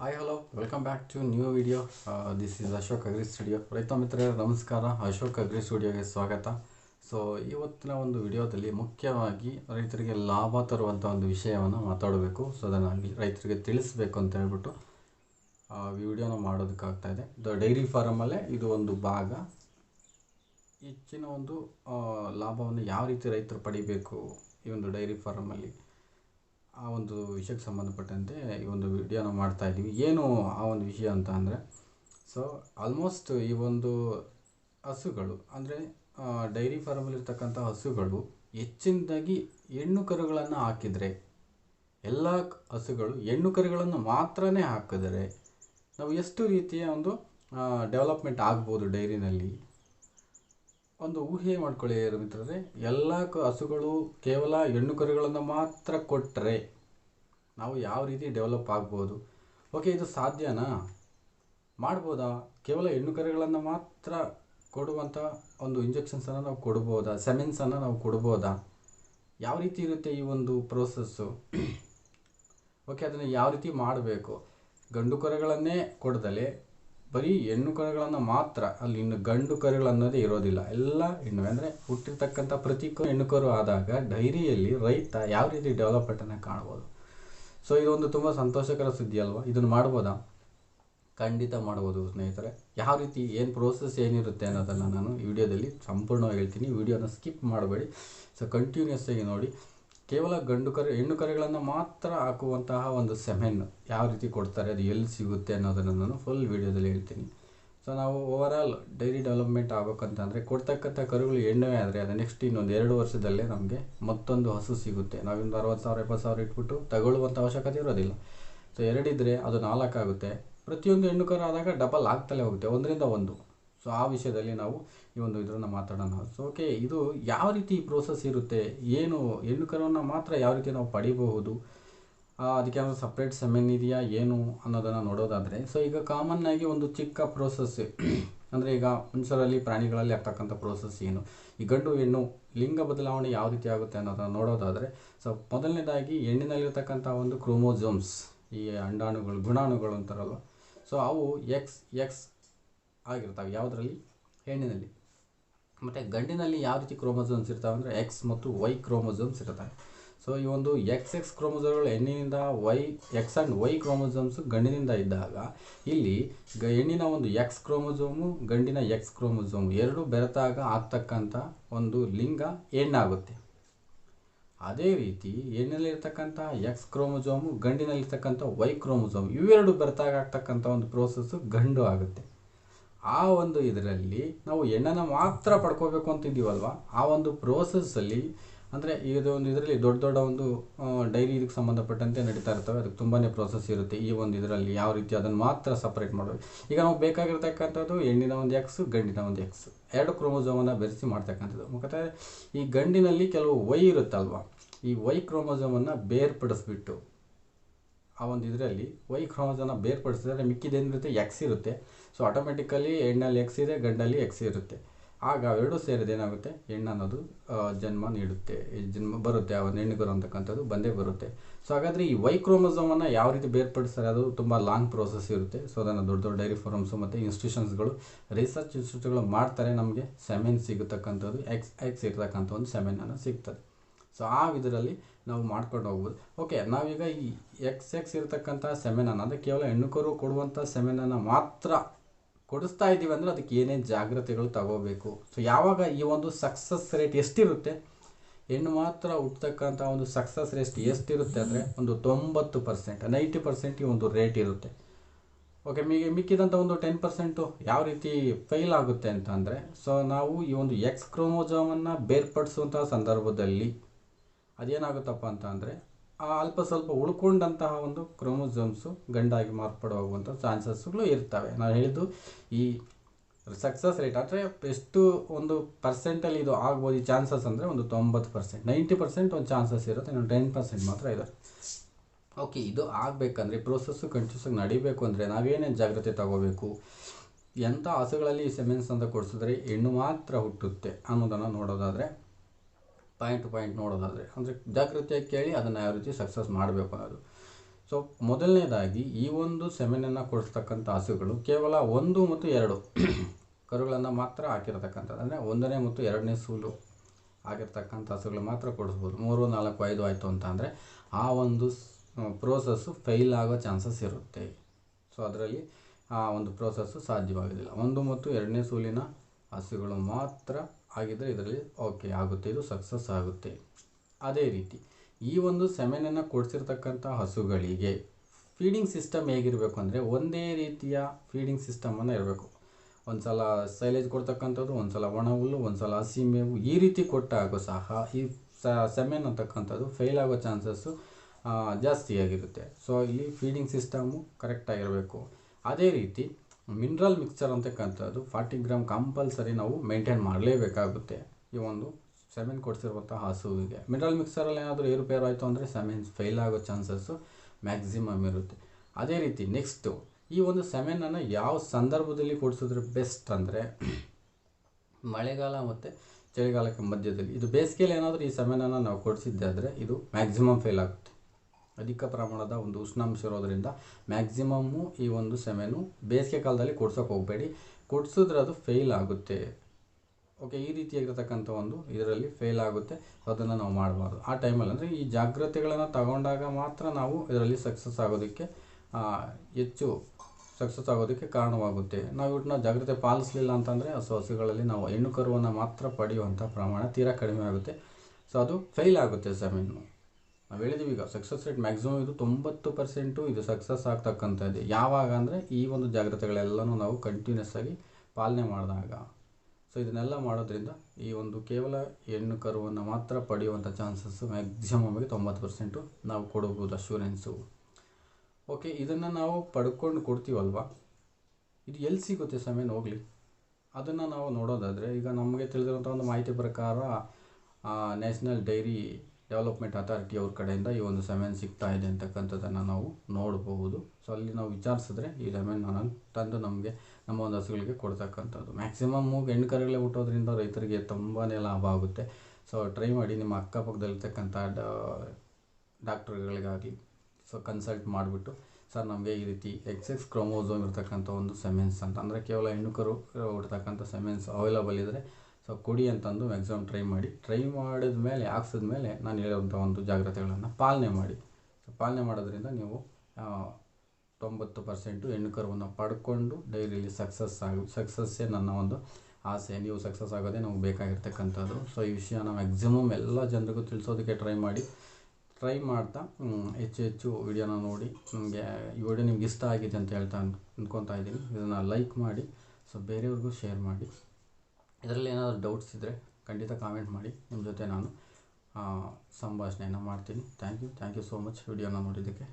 Hi hello welcome back to new video this is Ashok agri studio ರೈತ ಮಿತ್ರರೇ, ನಮಸ್ಕಾರ. Ashok agri ಸ್ಟುಡಿಯೋಗೆ ಸ್ವಾಗತ. So ಇವತ್ತಿನ ಒಂದು ವಿಡಿಯೋದಲ್ಲಿ ಮುಖ್ಯವಾಗಿ ರೈತರಿಗೆ ಲಾಭ ತರುವಂಥ ಒಂದು ವಿಷಯವನ್ನು ಮಾತಾಡಬೇಕು. ಸೊ ಅದನ್ನು ರೈತರಿಗೆ ತಿಳಿಸ್ಬೇಕು ಅಂತ ಹೇಳ್ಬಿಟ್ಟು ವಿಡಿಯೋನ ಮಾಡೋದಕ್ಕಾಗ್ತಾ ಇದೆ. ಡೈರಿ ಫಾರಮಲ್ಲೇ ಇದು ಒಂದು ಭಾಗ. ಹೆಚ್ಚಿನ ಒಂದು ಲಾಭವನ್ನು ಯಾವ ರೀತಿ ರೈತರು ಪಡಿಬೇಕು ಈ ಒಂದು ಡೈರಿ ಫಾರಮಲ್ಲಿ ಆ ಒಂದು ವಿಷಯಕ್ಕೆ ಸಂಬಂಧಪಟ್ಟಂತೆ ಈ ಒಂದು ವಿಡಿಯೋನ ಮಾಡ್ತಾ ಇದ್ದೀವಿ. ಏನು ಆ ಒಂದು ವಿಷಯ ಅಂತ ಅಂದರೆ ಸೊ ಆಲ್ಮೋಸ್ಟ್ ಈ ಒಂದು ಹಸುಗಳು, ಅಂದರೆ ಡೈರಿ ಫಾರ್ಮಲ್ಲಿರ್ತಕ್ಕಂಥ ಹಸುಗಳು ಹೆಚ್ಚಿನದಾಗಿ ಹೆಣ್ಣು ಕರುಗಳನ್ನು ಹಾಕಿದರೆ, ಎಲ್ಲ ಹಸುಗಳು ಹೆಣ್ಣು ಕರುಗಳನ್ನು ಮಾತ್ರನೇ ಹಾಕಿದರೆ, ನಾವು ಎಷ್ಟು ರೀತಿಯ ಒಂದು ಡೆವಲಪ್ಮೆಂಟ್ ಆಗ್ಬೋದು ಡೈರಿನಲ್ಲಿ ಒಂದು ಊಹೆ ಮಾಡ್ಕೊಳ್ಳಿ ಮಿತ್ರರೇ, ಎಲ್ಲ ಕ- ಹಸುಗಳು ಕೇವಲ ಹೆಣ್ಣು ಕರುಗಳನ್ನು ಮಾತ್ರ ಕೊಟ್ಟರೆ ನಾವು ಯಾವ ರೀತಿ ಡೆವಲಪ್ ಆಗ್ಬೋದು? ಓಕೆ, ಇದು ಸಾಧ್ಯನಾ? ಮಾಡ್ಬೋದಾ? ಕೇವಲ ಹೆಣ್ಣು ಕರುಗಳನ್ನು ಮಾತ್ರ ಕೊಡುವಂಥ ಒಂದು ಇಂಜೆಕ್ಷನ್ಸನ್ನು ನಾವು ಕೊಡ್ಬೋದಾ? ಸೆಮೆನ್ಸನ್ನು ನಾವು ಕೊಡ್ಬೋದಾ? ಯಾವ ರೀತಿ ಇರುತ್ತೆ ಈ ಒಂದು ಪ್ರೋಸೆಸ್ಸು? ಓಕೆ, ಅದನ್ನು ಯಾವ ರೀತಿ ಮಾಡಬೇಕು? ಗಂಡು ಕರುಗಳನ್ನೇ ಕೊಡದಲೆ ಬರೀ ಹೆಣ್ಣು ಕರುಗಳನ್ನು ಮಾತ್ರ ಅಲ್ಲಿ ಇನ್ನು ಗಂಡು ಕರುಗಳು ಅನ್ನೋದೇ ಇರೋದಿಲ್ಲ. ಎಲ್ಲ ಹೆಣ್ಣು, ಅಂದರೆ ಹುಟ್ಟಿರ್ತಕ್ಕಂಥ ಪ್ರತಿ ಕರು ಹೆಣ್ಣು ಕರು ಆದಾಗ ಡೈರಿಯಲ್ಲಿ ರೈತ ಯಾವ ರೀತಿ ಡೆವಲಪ್ಮೆಂಟನ್ನು ಕಾಣ್ಬೋದು? ಸೊ ಇದೊಂದು ತುಂಬ ಸಂತೋಷಕರ ಸುದ್ದಿ ಅಲ್ವಾ? ಇದನ್ನು ಮಾಡ್ಬೋದಾ? ಖಂಡಿತ ಮಾಡ್ಬೋದು ಸ್ನೇಹಿತರೆ. ಯಾವ ರೀತಿ, ಏನು ಪ್ರೋಸೆಸ್ ಏನಿರುತ್ತೆ ಅನ್ನೋದನ್ನು ನಾನು ವಿಡಿಯೋದಲ್ಲಿ ಸಂಪೂರ್ಣವಾಗಿ ಹೇಳ್ತೀನಿ. ವಿಡಿಯೋನ ಸ್ಕಿಪ್ ಮಾಡಬೇಡಿ. ಸೊ ಕಂಟಿನ್ಯೂಸ್ ಆಗಿ ನೋಡಿ. ಕೇವಲ ಗಂಡು ಕರೆ, ಹೆಣ್ಣು ಕರೆಗಳನ್ನು ಮಾತ್ರ ಹಾಕುವಂತಹ ಒಂದು ಸೆಮೆನ್ ಯಾವ ರೀತಿ ಕೊಡ್ತಾರೆ, ಅದು ಎಲ್ಲಿ ಸಿಗುತ್ತೆ ಅನ್ನೋದನ್ನು ನಾನು ಫುಲ್ ವಿಡಿಯೋದಲ್ಲಿ ಹೇಳ್ತೀನಿ. ಸೊ ನಾವು ಓವರಾಲ್ ಡೈರಿ ಡೆವಲಪ್ಮೆಂಟ್ ಆಗಬೇಕಂತಂದರೆ ಕೊಡ್ತಕ್ಕಂಥ ಕರುಗಳು ಎಣ್ಣೆ ಆದರೆ ಅದು ನೆಕ್ಸ್ಟ್ ಇನ್ನೊಂದು ಎರಡು ವರ್ಷದಲ್ಲೇ ನಮಗೆ ಮತ್ತೊಂದು ಹಸು ಸಿಗುತ್ತೆ. ನಾವಿಂದು ಅರವತ್ತು ಸಾವಿರ, ಎಪ್ಪತ್ತು ಸಾವಿರ ಇಟ್ಬಿಟ್ಟು ತಗೊಳ್ಳುವಂಥ ಅವಶ್ಯಕತೆ ಇರೋದಿಲ್ಲ. ಸೊ ಎರಡಿದ್ದರೆ ಅದು ನಾಲ್ಕಾಗುತ್ತೆ. ಪ್ರತಿಯೊಂದು ಹೆಣ್ಣು ಕರು ಆದಾಗ ಡಬಲ್ ಆಗ್ತಲೇ ಹೋಗುತ್ತೆ, ಒಂದರಿಂದ ಒಂದು. ಸೊ ಆ ವಿಷಯದಲ್ಲಿ ನಾವು ಈ ಒಂದು ಇದರನ್ನು ಮಾತಾಡೋಣ. ಸೊ ಓಕೆ ಇದು ಯಾವ ರೀತಿ ಪ್ರೋಸೆಸ್ ಇರುತ್ತೆ? ಏನು, ಹೆಣ್ಣು ಕರುವನ್ನು ಮಾತ್ರ ಯಾವ ರೀತಿ ನಾವು ಪಡಿಬಹುದು? ಅದಕ್ಕೆ ಏನಾದ್ರು ಸಪ್ರೇಟ್ ಸೆಮೆನ್ ಇದೆಯಾ? ಏನು ಅನ್ನೋದನ್ನು ನೋಡೋದಾದರೆ ಸೊ ಈಗ ಕಾಮನ್ ಆಗಿ ಒಂದು ಚಿಕ್ಕ ಪ್ರೋಸೆಸ್ ಅಂದರೆ ಈಗ ಮನುಷ್ಯರಲ್ಲಿ, ಪ್ರಾಣಿಗಳಲ್ಲಿ ಆಗ್ತಕ್ಕಂಥ ಪ್ರೋಸೆಸ್ ಏನು? ಈ ಗಂಡು, ಹೆಣ್ಣು, ಲಿಂಗ ಬದಲಾವಣೆ ಯಾವ ರೀತಿ ಆಗುತ್ತೆ ಅನ್ನೋದನ್ನು ನೋಡೋದಾದರೆ ಸೊ ಮೊದಲನೇದಾಗಿ ಹೆಣ್ಣಿನಲ್ಲಿರ್ತಕ್ಕಂಥ ಒಂದು ಕ್ರೋಮೋಸೋಮ್ಸ್ ಈ ಅಂಡಾಣುಗಳು, ಗುಣಾಣುಗಳು ಅಂತಾರಲ್ವ? ಸೊ ಅವು ಎಕ್ಸ್ ಎಕ್ಸ್ ಆಗಿರ್ತವೆ ಯಾವುದರಲ್ಲಿ? ಹೆಣ್ಣಿನಲ್ಲಿ. ಮತ್ತು ಗಂಡಿನಲ್ಲಿ ಯಾವ ರೀತಿ ಕ್ರೋಮೋಸೋಮ್ಸ್ ಇರ್ತಾವೆ ಅಂದರೆ ಎಕ್ಸ್ ಮತ್ತು ವೈ ಕ್ರೋಮೋಸೋಮ್ಸ್ ಇರ್ತವೆ ಸೊ ಈ ಒಂದು ಎಕ್ಸ್ ಎಕ್ಸ್ ಕ್ರೋಮೋಸೋಮ್ಗಳು ಹೆಣ್ಣಿನಿಂದ Y X and Y chromosomes ಗಂಡಿನಿಂದ ಇದ್ದಾಗ ಇಲ್ಲಿ ಗ, ಹೆಣ್ಣಿನ ಒಂದು ಎಕ್ಸ್ ಕ್ರೋಮೋಸೋಮು, ಗಂಡಿನ ಎಕ್ಸ್ ಕ್ರೋಮೋಸೋಮ್ ಎರಡು ಬೆರೆತಾಗ ಆಗ್ತಕ್ಕಂಥ ಒಂದು ಲಿಂಗ ಹೆಣ್ಣಾಗುತ್ತೆ. ಅದೇ ರೀತಿ ಹೆಣ್ಣಲ್ಲಿರ್ತಕ್ಕಂಥ ಎಕ್ಸ್ ಕ್ರೋಮೋಸೋಮು, ಗಂಡಿನಲ್ಲಿರ್ತಕ್ಕಂಥ ವೈ ಕ್ರೋಮೋಸೋಮ್ ಇವೆರಡು ಬೆರೆತಾಗ ಆಗ್ತಕ್ಕಂಥ ಒಂದು ಪ್ರೋಸೆಸ್ಸು ಗಂಡು ಆಗುತ್ತೆ. ಆ ಒಂದು ಇದರಲ್ಲಿ ನಾವು ಹೆಣ್ಣನ್ನು ಮಾತ್ರ ಪಡ್ಕೋಬೇಕು ಅಂತಿದ್ದೀವಲ್ವ? ಆ ಒಂದು ಪ್ರೋಸೆಸ್ಸಲ್ಲಿ ಅಂದರೆ ಇದೊಂದು ಇದರಲ್ಲಿ ದೊಡ್ಡ ದೊಡ್ಡ ಒಂದು ಡೈರಿ ಇದಕ್ಕೆ ಸಂಬಂಧಪಟ್ಟಂತೆ ನಡೀತಾ ಇರ್ತವೆ. ಅದಕ್ಕೆ ತುಂಬಾ ಪ್ರೋಸೆಸ್ ಇರುತ್ತೆ ಈ ಒಂದು ಇದರಲ್ಲಿ ಯಾವ ರೀತಿ ಅದನ್ನು ಮಾತ್ರ ಸಪ್ರೇಟ್ ಮಾಡೋದು. ಈಗ ನಾವು ಬೇಕಾಗಿರ್ತಕ್ಕಂಥದ್ದು ಹೆಣ್ಣಿನ ಒಂದು ಎಕ್ಸ್ ಗಂಡಿನ ಒಂದು ಎಕ್ಸ್ ಎರಡು ಕ್ರೋಮೋಸೋಮನ್ನು ಬೆರೆಸಿ ಮಾಡ್ತಕ್ಕಂಥದ್ದು. ಮತ್ತು ಈ ಗಂಡಿನಲ್ಲಿ ಕೆಲವು ವೈ ಇರುತ್ತಲ್ವ? ಈ ವೈ ಕ್ರೋಮೋಸೋಮನ್ನು ಬೇರ್ಪಡಿಸ್ಬಿಟ್ಟು ಆ ಒಂದು ಇದರಲ್ಲಿ ವೈ ಕ್ರೋಮೋಸೋನ ಬೇರ್ಪಡಿಸಿದರೆ ಮಿಕ್ಕಿದೇನಿರುತ್ತೆ ಎಕ್ಸ್ ಇರುತ್ತೆ? ಸೊ ಆಟೋಮೆಟಿಕಲಿ ಹೆಣ್ಣಲ್ಲಿ ಎಕ್ಸ್ ಇದೆ, ಗಂಡಲ್ಲಿ ಎಕ್ಸ್ ಇರುತ್ತೆ. ಆಗ ಅವೆರಡೂ ಸೇರಿದ ಏನಾಗುತ್ತೆ? ಹೆಣ್ಣು ಅನ್ನೋದು ಜನ್ಮ ನೀಡುತ್ತೆ. ಜನ್ಮ ಬರುತ್ತೆ, ಆ ಒಂದು ಹೆಣ್ಣುಗರು ಅಂತಕ್ಕಂಥದ್ದು ಬಂದೇ ಬರುತ್ತೆ. ಸೊ ಹಾಗಾದರೆ ಈ ವೈ ಕ್ರೋಮೋಸೋಮನ್ನು ಯಾವ ರೀತಿ ಬೇರ್ಪಡಿಸ್ತಾರೆ? ಅದು ತುಂಬ ಲಾಂಗ್ ಪ್ರೋಸೆಸ್ ಇರುತ್ತೆ. ಸೊ ಅದನ್ನು ದೊಡ್ಡ ದೊಡ್ಡ ಡೈರಿ ಫಾರ್ಮ್ಸು ಮತ್ತು ಇನ್ಸ್ಟಿಟ್ಯೂಷನ್ಸ್ಗಳು ರಿಸರ್ಚ್ ಇನ್ಸ್ಟಿಟ್ಯೂಟ್ಗಳು ಮಾಡ್ತಾರೆ. ನಮಗೆ ಸೆಮೆನ್ ಸಿಗತಕ್ಕಂಥದ್ದು ಎಕ್ಸ್ ಎಕ್ಸ್ ಇರ್ತಕ್ಕಂಥ ಒಂದು ಸೆಮೆನನ್ನು ಸಿಗ್ತದೆ. ಸೊ ಆ ಇದರಲ್ಲಿ ನಾವು ಮಾಡ್ಕೊಂಡು ಹೋಗ್ಬೋದು. ಓಕೆ ನಾವೀಗ ಈ ಎಕ್ಸ್ ಎಕ್ಸ್ ಇರತಕ್ಕಂಥ ಸೆಮೆನನ್ನು ಅಂದರೆ ಕೇವಲ ಹೆಣ್ಣುಕರು ಕೊಡುವಂಥ ಸೆಮೆನನ್ನು ಮಾತ್ರ ಕೊಡಿಸ್ತಾ ಇದ್ದೀವಿ ಅಂದರೆ ಅದಕ್ಕೆ ಏನೇನು ಜಾಗ್ರತೆಗಳು ತಗೋಬೇಕು? ಸೊ ಯಾವಾಗ ಈ ಒಂದು ಸಕ್ಸಸ್ ರೇಟ್ ಎಷ್ಟಿರುತ್ತೆ? ಹೆಣ್ಣು ಮಾತ್ರ ಹುಟ್ಟತಕ್ಕಂಥ ಒಂದು ಸಕ್ಸಸ್ ರೇಟ್ ಎಷ್ಟಿರುತ್ತೆ ಅಂದರೆ ಒಂದು ತೊಂಬತ್ತು ಪರ್ಸೆಂಟ್ ನೈಂಟಿ ಪರ್ಸೆಂಟ್ ಈ ಒಂದು ರೇಟ್ ಇರುತ್ತೆ. ಓಕೆ ಮೀಗೆ, ಮಿಕ್ಕಿದಂಥ ಒಂದು ಟೆನ್ ಪರ್ಸೆಂಟು ಯಾವ ರೀತಿ ಫೈಲ್ ಆಗುತ್ತೆ ಅಂತ ಅಂದರೆ ಸೊ ನಾವು ಈ ಒಂದು ಎಕ್ಸ್ ಕ್ರೋಮೋಜಾಮನ್ನು ಬೇರ್ಪಡಿಸುವಂಥ ಸಂದರ್ಭದಲ್ಲಿ ಅದೇನಾಗುತ್ತಪ್ಪ ಅಂತ ಅಂದರೆ, ಆ ಅಲ್ಪ ಸ್ವಲ್ಪ ಉಳ್ಕೊಂಡಂತಹ ಒಂದು ಕ್ರೋಮೋಸೋಮ್ಸು ಗಂಡಾಗಿ ಮಾರ್ಪಾಡು ಹೋಗುವಂಥ ಚಾನ್ಸಸ್ಗಳು ಇರ್ತವೆ. ನಾನು ಹೇಳಿದ್ದು ಈ ಸಕ್ಸಸ್ ರೇಟ್ ಅಂದರೆ ಎಷ್ಟು ಒಂದು ಪರ್ಸೆಂಟಲ್ಲಿ ಇದು ಆಗ್ಬೋದು, ಈ ಚಾನ್ಸಸ್ ಅಂದರೆ ಒಂದು ತೊಂಬತ್ತು ಪರ್ಸೆಂಟ್ ನೈಂಟಿ ಪರ್ಸೆಂಟ್ ಒಂದು ಚಾನ್ಸಸ್ ಇರುತ್ತೆ ಇನ್ನು ಟೆನ್ ಪರ್ಸೆಂಟ್ ಮಾತ್ರ ಇದ್ದಾರೆ ಓಕೆ, ಇದು ಆಗಬೇಕಂದ್ರೆ ಪ್ರೋಸೆಸ್ಸು ಕಂಟಿನ್ಯೂಸಾಗಿ ನಡಿಬೇಕು ಅಂದರೆ ನಾವೇನೇನು ಜಾಗ್ರತೆ ತಗೋಬೇಕು? ಎಂಥ ಹಸುಗಳಲ್ಲಿ ಸೆಮೆನ್ಸ್ ಅಂತ ಕೊಡಿಸಿದ್ರೆ ಹೆಣ್ಣು ಮಾತ್ರ ಹುಟ್ಟುತ್ತೆ ಅನ್ನೋದನ್ನು ನೋಡೋದಾದರೆ ಪಾಯಿಂಟ್ ಟು ಪಾಯಿಂಟ್ ನೋಡೋದಾದರೆ, ಅಂದರೆ ಜಾಗೃತಿಯಾಗಿ ಕೇಳಿ ಅದನ್ನು ಯಾವ ರೀತಿ ಸಕ್ಸಸ್ ಮಾಡಬೇಕು ಅನ್ನೋದು. ಸೊ ಮೊದಲನೇದಾಗಿ ಈ ಒಂದು ಸೆಮೆನನ್ನು ಕೊಡಿಸ್ತಕ್ಕಂಥ ಹಸುಗಳು ಕೇವಲ ಒಂದು ಮತ್ತು ಎರಡು ಕರುಗಳನ್ನು ಮಾತ್ರ ಹಾಕಿರತಕ್ಕಂಥದ್ದು. ಅಂದರೆ ಒಂದನೇ ಮತ್ತು ಎರಡನೇ ಸೂಲು ಆಗಿರ್ತಕ್ಕಂಥ ಹಸುಗಳು ಮಾತ್ರ ಕೊಡಿಸ್ಬೋದು. ಮೂರು, ನಾಲ್ಕು, ಐದು ಆಯಿತು ಅಂತ ಅಂದರೆ ಆ ಒಂದು ಪ್ರೋಸೆಸ್ಸು ಫೇಲ್ ಆಗೋ ಚಾನ್ಸಸ್ ಇರುತ್ತೆ. ಸೊ ಅದರಲ್ಲಿ ಆ ಒಂದು ಪ್ರೋಸೆಸ್ಸು ಸಾಧ್ಯವಾಗೋದಿಲ್ಲ. ಒಂದು ಮತ್ತು ಎರಡನೇ ಸೂಲಿನ ಹಸುಗಳು ಮಾತ್ರ ಆಗಿದ್ದರೆ ಇದರಲ್ಲಿ ಓಕೆ ಆಗುತ್ತೆ, ಇದು ಸಕ್ಸಸ್ ಆಗುತ್ತೆ. ಅದೇ ರೀತಿ, ಈ ಒಂದು ಸೆಮೆನನ್ನು ಕೊಡಿಸಿರ್ತಕ್ಕಂಥ ಹಸುಗಳಿಗೆ ಫೀಡಿಂಗ್ ಸಿಸ್ಟಮ್ ಹೇಗಿರಬೇಕು ಅಂದರೆ ಒಂದೇ ರೀತಿಯ ಫೀಡಿಂಗ್ ಸಿಸ್ಟಮನ್ನು ಇರಬೇಕು. ಒಂದು ಸಲ ಸೈಲೇಜ್ ಕೊಡ್ತಕ್ಕಂಥದ್ದು ಒಂದು ಸಲ ಒಣ ಹುಲ್ಲು ಒಂದು ಸಲ ಹಸಿ ಮೇವು, ಈ ರೀತಿ ಕೊಟ್ಟಾಗ ಸಹ ಈ ಸೆಮೆನ್ ಅಂತಕ್ಕಂಥದ್ದು ಫೇಲ್ ಆಗೋ ಚಾನ್ಸಸ್ಸು ಜಾಸ್ತಿಯಾಗಿರುತ್ತೆ. ಸೊ ಇಲ್ಲಿ ಫೀಡಿಂಗ್ ಸಿಸ್ಟಮು ಕರೆಕ್ಟಾಗಿರಬೇಕು ಅದೇ ರೀತಿ ಮಿನರಲ್ ಮಿಕ್ಸರ್ ಅಂತಕ್ಕಂಥದ್ದು ಫಾರ್ಟಿ ಗ್ರಾಮ್ ಕಂಪಲ್ಸರಿ ನಾವು ಮೇಂಟೈನ್ ಮಾಡಲೇಬೇಕಾಗುತ್ತೆ. ಈ ಒಂದು ಸೆಮೆನ್ ಕೊಡಿಸಿರುವಂಥ ಹಸುವಿಗೆ. ಮಿನರಲ್ ಮಿಕ್ಸರಲ್ಲಿ ಏನಾದರೂ ಏರುಪೇರು ಆಯಿತು ಅಂದರೆ ಸೆಮೆನ್ ಫೇಲ್ ಆಗೋ ಚಾನ್ಸಸ್ಸು ಮ್ಯಾಕ್ಸಿಮಮ್ ಇರುತ್ತೆ. ಅದೇ ರೀತಿ ನೆಕ್ಸ್ಟು ಈ ಒಂದು ಸೆಮೆನನ್ನು ಯಾವ ಸಂದರ್ಭದಲ್ಲಿ ಕೊಡಿಸಿದ್ರೆ ಬೆಸ್ಟ್ ಅಂದರೆ ಮಳೆಗಾಲ ಮತ್ತು ಚಳಿಗಾಲಕ್ಕೆ ಮಧ್ಯದಲ್ಲಿ. ಇದು ಬೇಸಿಗೆಯಲ್ಲಿ ಏನಾದರೂ ಈ ಸೆಮೆನನ್ನು ನಾವು ಕೊಡಿಸಿದ್ದೆ ಆದರೆ ಇದು ಮ್ಯಾಕ್ಸಿಮಮ್ ಫೇಲ್ ಆಗುತ್ತೆ. ಅಧಿಕ ಪ್ರಮಾಣದ ಒಂದು ಉಷ್ಣಾಂಶ ಇರೋದರಿಂದ ಮ್ಯಾಕ್ಸಿಮಮ್ಮು ಈ ಒಂದು ಸೆಮೆನು ಬೇಸಿಗೆ ಕಾಲದಲ್ಲಿ ಕೊಡ್ಸೋಕೆ ಹೋಗಬೇಡಿ. ಕೊಡ್ಸಿದ್ರೆ ಅದು ಫೇಲ್ ಆಗುತ್ತೆ. ಓಕೆ ಈ ರೀತಿಯಾಗಿರ್ತಕ್ಕಂಥ ಒಂದು ಇದರಲ್ಲಿ ಫೇಲ್ ಆಗುತ್ತೆ. ಅದನ್ನು ನಾವು ಮಾಡಬಾರ್ದು. ಆ ಟೈಮಲ್ಲಿ ಅಂದರೆ ಈ ಜಾಗ್ರತೆಗಳನ್ನು ತಗೊಂಡಾಗ ಮಾತ್ರ ನಾವು ಇದರಲ್ಲಿ ಸಕ್ಸಸ್ ಆಗೋದಕ್ಕೆ ಹೆಚ್ಚು ಸಕ್ಸಸ್ ಆಗೋದಕ್ಕೆ ಕಾರಣವಾಗುತ್ತೆ. ನಾವು ಇವನ್ನ ಜಾಗ್ರತೆ ಪಾಲಿಸಲಿಲ್ಲ ಅಂತಂದರೆ ಹಸು ಹಸುಗಳಲ್ಲಿ ನಾವು ಹೆಣ್ಣು ಕರುವನ್ನು ಮಾತ್ರ ಪಡೆಯುವಂಥ ಪ್ರಮಾಣ ತೀರಾ ಕಡಿಮೆ ಆಗುತ್ತೆ. ಸೊ ಅದು ಫೇಲ್ ಆಗುತ್ತೆ ಸೆಮೆನ್ನು ನಾವು ಹೇಳಿದ್ದೀವಿ ಈಗ ಸಕ್ಸಸ್ ರೇಟ್ ಮ್ಯಾಕ್ಸಿಮಮ್ ಇದು ತೊಂಬತ್ತು ಪರ್ಸೆಂಟು ಇದು ಸಕ್ಸಸ್ ಆಗ್ತಕ್ಕಂಥದ್ದು ಯಾವಾಗ ಅಂದರೆ ಈ ಒಂದು ಜಾಗ್ರತೆಗಳೆಲ್ಲನೂ ನಾವು ಕಂಟಿನ್ಯೂಸ್ ಆಗಿ ಪಾಲನೆ ಮಾಡಿದಾಗ. ಸೊ ಇದನ್ನೆಲ್ಲ ಮಾಡೋದ್ರಿಂದ ಈ ಒಂದು ಕೇವಲ ಹೆಣ್ಣು ಕರುವನ್ನು ಮಾತ್ರ ಪಡೆಯುವಂಥ ಚಾನ್ಸಸ್ಸು ಆಗಿ ತೊಂಬತ್ತು ಪರ್ಸೆಂಟು ನಾವು ಕೊಡಬಹುದು ಅಶ್ಯೂರೆನ್ಸು ಓಕೆ ಇದನ್ನು ನಾವು ಪಡ್ಕೊಂಡು ಕೊಡ್ತೀವಲ್ವ? ಇದು ಎಲ್ಲಿ ಸಿಗುತ್ತೆ ಸಮೇನ್ ಹೋಗಲಿ ಅದನ್ನು ನಾವು ನೋಡೋದಾದರೆ ಈಗ ನಮಗೆ ತಿಳಿದಿರುವಂಥ ಒಂದು ಮಾಹಿತಿ ಪ್ರಕಾರ ನ್ಯಾಷನಲ್ ಡೈರಿ ಡೆವಲಪ್ಮೆಂಟ್ ಅಥಾರಿಟಿ ಅವ್ರ ಕಡೆಯಿಂದ ಈ ಒಂದು ಸೆಮೆನ್ ಸಿಗ್ತಾ ಇದೆ ಅಂತಕ್ಕಂಥದ್ದನ್ನು ನಾವು ನೋಡಬಹುದು. ಸೊ ಅಲ್ಲಿ ನಾವು ವಿಚಾರಿಸಿದ್ರೆ ಈ ಸೆಮೆನ್ ತಂದು ನಮಗೆ ನಮ್ಮ ಒಂದು ಹಸುಗಳಿಗೆ ಕೊಡ್ತಕ್ಕಂಥದ್ದು. ಮ್ಯಾಕ್ಸಿಮಮ್ ಹೆಣ್ಣು ಕರುಗಳೇ ಹುಟ್ಟೋದ್ರಿಂದ ರೈತರಿಗೆ ತುಂಬಾ ಲಾಭ ಆಗುತ್ತೆ. ಸೊ ಟ್ರೈ ಮಾಡಿ ನಿಮ್ಮ ಅಕ್ಕಪಕ್ಕದಲ್ಲಿರ್ತಕ್ಕಂಥ ಡಾಕ್ಟ್ರುಗಳಿಗಾಗಲಿ ಸೊ ಕನ್ಸಲ್ಟ್ ಮಾಡಿಬಿಟ್ಟು, ಸರ್, ನಮಗೆ ಈ ರೀತಿ ಎಕ್ಸ್ ಎಕ್ಸ್ ಕ್ರೋಮೋಸೋಮ್ ಇರ್ತಕ್ಕಂಥ ಒಂದು ಸೆಮೆನ್ಸ್ ಅಂತ, ಅಂದರೆ ಕೇವಲ ಹೆಣ್ಣುಕರು ಹುಡ್ತಕ್ಕಂಥ ಸೆಮೆನ್ಸ್ ಅವೈಲಬಲ್ ಇದ್ದರೆ ಸೊ ಕೊಡಿ ಅಂತಂದು ಎಕ್ಸಾಮ್ ಟ್ರೈ ಮಾಡಿ. ಟ್ರೈ ಮಾಡಿದ ಮೇಲೆ, ಹಾಕ್ಸಿದ ಮೇಲೆ ನಾನು ಹೇಳುವಂಥ ಒಂದು ಜಾಗ್ರತೆಗಳನ್ನು ಪಾಲನೆ ಮಾಡಿ. ಸೊ ಪಾಲನೆ ಮಾಡೋದ್ರಿಂದ ನೀವು ತೊಂಬತ್ತು ಪರ್ಸೆಂಟು ಹೆಣ್ಣು ಕರುವನ್ನು ಪಡ್ಕೊಂಡು ಡೈರಿಲಿ ಸಕ್ಸಸ್ ಆಗಿ ಸಕ್ಸಸ್ಸೇ ನನ್ನ ಒಂದು ಆಸೆ. ನೀವು ಸಕ್ಸಸ್ ಆಗೋದೇ ನಮಗೆ ಬೇಕಾಗಿರ್ತಕ್ಕಂಥದ್ದು. ಸೊ ಈ ವಿಷಯನ ಮ್ಯಾಕ್ಸಿಮಮ್ ಎಲ್ಲ ಜನರಿಗೂ ತಿಳಿಸೋದಕ್ಕೆ ಟ್ರೈ ಮಾಡಿ. ಟ್ರೈ ಮಾಡ್ತಾ ಹೆಚ್ಚು ಹೆಚ್ಚು ವಿಡಿಯೋನ ನೋಡಿ. ನಿಮಗೆ, ಈ ವಿಡಿಯೋ ನಿಮ್ಗೆ ಇಷ್ಟ ಆಗಿದೆ ಅಂತ ಹೇಳ್ತಾ ಅಂದ್ಕೊತಾ ಇದ್ದೀನಿ. ಇದನ್ನು ಲೈಕ್ ಮಾಡಿ. ಸೊ ಬೇರೆಯವ್ರಿಗೂ ಶೇರ್ ಮಾಡಿ. ಇದರಲ್ಲಿ ಏನಾದರೂ ಡೌಟ್ಸ್ ಇದ್ದರೆ ಖಂಡಿತ ಕಾಮೆಂಟ್ ಮಾಡಿ. ನಿಮ್ಮ ಜೊತೆ ನಾನು ಸಂಭಾಷಣೆಯನ್ನು ಮಾಡ್ತೀನಿ. Thank you thank you so much ವಿಡಿಯೋನ ನೋಡಿದ್ದಕ್ಕೆ.